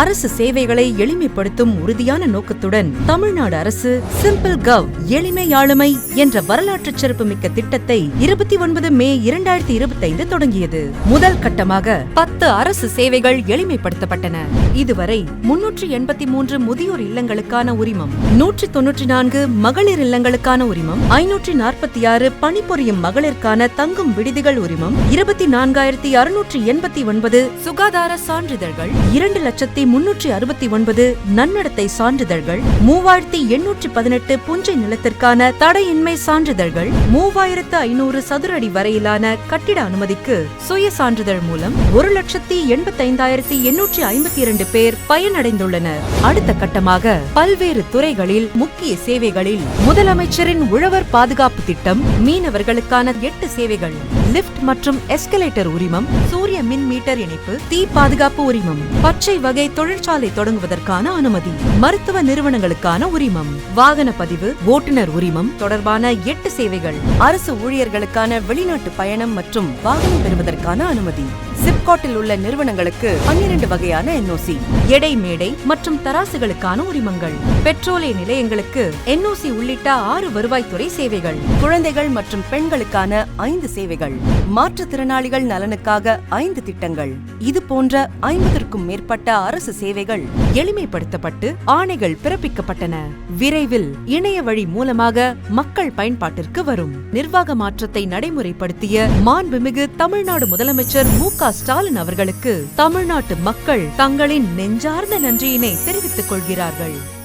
அரசு சேவைகளை எளிமைப்படுத்தும் உறுதியான நோக்கத்துடன் தமிழ்நாடு அரசு சிம்பிள் கவ் எளிமை ஆளுமை என்ற வரலாற்று சிறப்புமிக்க திட்டத்தை இருபத்தி ஒன்பது மே இரண்டாயிரத்தி இருபத்தி ஐந்து தொடங்கியது. முதல் கட்டமாக பத்து அரசு சேவைகள் எளிமைப்படுத்தப்பட்டன. இதுவரை முன்னூற்றி எண்பத்தி மூன்று முதியோர் இல்லங்களுக்கான உரிமம் நூற்றி தொன்னூற்றி நான்கு மகளிர் இல்லங்களுக்கான உரிமம் ஐநூற்றி நாற்பத்தி ஆறு பணிபுரியும் மகளிருக்கான தங்கும் விடுதிகள் உரிமம் இருபத்தி நான்காயிரத்தி அறுநூற்றி எண்பத்தி ஒன்பது சுகாதார சான்றிதழ்கள் இரண்டு லட்சத்தி முன்னூற்றி அறுபத்தி ஒன்பது நன்னடத்தை சான்றிதழ்கள் மூவாயிரத்தி எண்ணூற்றி பதினெட்டு புஞ்சை நிலத்திற்கான தடையின்மை சான்றிதழ்கள் மூவாயிரத்து ஐநூறு சதுர அடி வரையிலான கட்டிட அனுமதிக்கு சுய சான்றிதழ் மூலம் ஒரு லட்சத்தி எண்பத்தைந்தாயிரத்தி எண்ணூற்றி ஐம்பத்தி இரண்டு பேர் பயனடைந்துள்ளனர். அடுத்த கட்டமாக பல்வேறு துறைகளில் முக்கிய சேவைகளில் முதலமைச்சரின் உழவர் பாதுகாப்பு திட்டம் மீனவர்களுக்கான எட்டு சேவைகள் லிப்ட் மற்றும் எஸ்கலேட்டர் உரிமம் சூரிய மின் மீட்டர் இணைப்பு தீ பாதுகாப்பு உரிமம் பச்சை வகை தொழிற்சாலை தொடங்குவதற்கான அனுமதி. மருத்துவ நிறுவனங்களுக்கான உரிமம். வாகன பதிவு ஓட்டுநர் உரிமம் தொடர்பான எட்டு சேவைகள். அரசு ஊழியர்களுக்கான வெளிநாட்டு பயணம் மற்றும் வாகனம் பெறுவதற்கான அனுமதி. சிப்காட்டில் உள்ள நிறுவனங்களுக்கு பன்னிரண்டு வகையான என்ஓசி எடை மேடை மற்றும் தராசுகளுக்கான உரிமங்கள். பெட்ரோலிய நிலையங்களுக்கு என்ஓசி உள்ளிட்ட ஆறு வருவாய்த்துறை சேவைகள் குழந்தைகள் மற்றும் பெண்களுக்கான ஐந்து சேவைகள் மாற்றுத்திறனாளிகள் நலனுக்காக ஐந்து திட்டங்கள். இது போன்ற ஐம்பதற்கும் மேற்பட்ட அரசு சேவைகள் எளிமைப்படுத்தப்பட்டு ஆணைகள் பிறப்பிக்கப்பட்டன. விரைவில் இணைய வழி மூலமாக மக்கள் பயன்பாட்டிற்கு வரும். நிர்வாக மாற்றத்தை நடைமுறைப்படுத்திய மாண்புமிகு தமிழ்நாடு முதலமைச்சர் மு க ஸ்டாலின் அவர்களுக்கு தமிழ்நாட்டு மக்கள் தங்களின் நெஞ்சார்ந்த நன்றியினை தெரிவித்துக் கொள்கிறார்கள்.